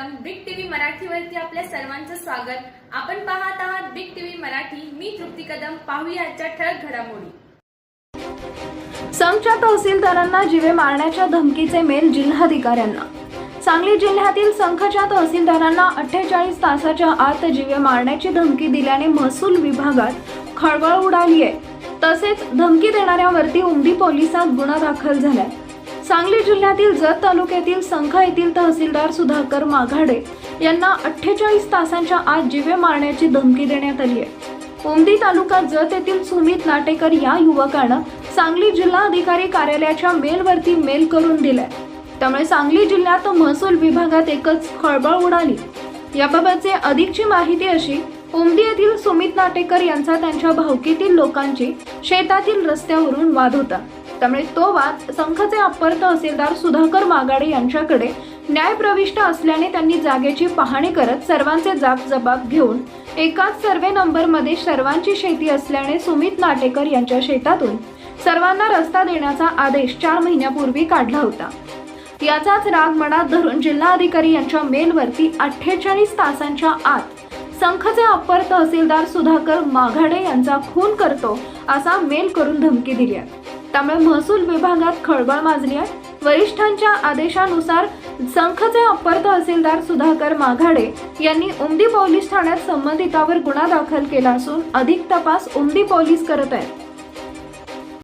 Big TV मराठीवरती आपल्या सर्वांचं स्वागत. आपण पाहत आहात बिग टीव्ही मराठी. मी तृप्ती कदम. पाहूया आजच्या ठळक घडामोडी. संघच्या तहसीलदारांना जिवे मारण्याच्या धमकीचे मेल जिल्हाधिकाऱ्यांना. सांगली जिल्ह्यातील संखच्या तहसीलदारांना अठ्ठेचाळीस तासाच्या आत जिवे मारण्याची धमकी दिल्याने महसूल विभागात खळबळ उडाली आहे तसेच धमकी देणाऱ्यावरती उमदी पोलिसात गुन्हा दाखल झालाय. सांगली जिल्ह्यातील जत तालुक्यातील संघ येथील तहसीलदार सुधाकर माघाडे यांना अठ्ठेचाळीस तासांच्या आत जिवे मारण्याची धमकी देण्यात आली आहे. उमदी तालुका जत येथील सुमित नाटेकर या युवकानं सांगली जिल्हाधिकारी कार्यालयाच्या मेलवरती मेल करून दिलाय. त्यामुळे सांगली जिल्ह्यात महसूल विभागात एकच खळबळ उडाली. याबाबतचे अधिकची माहिती अशी उमदी येथील सुमित नाटेकर यांचा त्यांच्या भावकीतील लोकांची शेतातील रस्त्यावरून वाद होता. त्यामुळे तो वाद संघाचे अपर तहसीलदार सुधाकर मागाडे यांच्याकडे न्यायप्रविष्ट असल्याने त्यांनी जागेची पाहणी करत सर्वांचे जाब जबाब घेऊन एकाच सर्वे नंबरमध्ये सर्वांची शेती असल्याने सुमित नाटेकर यांच्या शेतातून सर्वांना रस्ता देण्याचा आदेश चार महिन्यापूर्वी काढला होता. याचाच राग मनात धरून जिल्हाधिकारी यांच्या मेलवरती अठ्ठेचाळीस तासांच्या आत संखचे अप्पर तहसीलदार सुधाकर माघाडे यांचा खून करतो असा मेल करून धमकी दिली आहे. त्यामुळे महसूल विभागात खळबळ माजली आहे. वरिष्ठांच्या आदेशानुसार संखचे अप्पर तहसीलदार सुधाकर माघाडे यांनी उमदी पोलीस ठाण्यात संबंधितावर गुन्हा दाखल केला असून अधिक तपास उमदी पोलीस करत आहेत.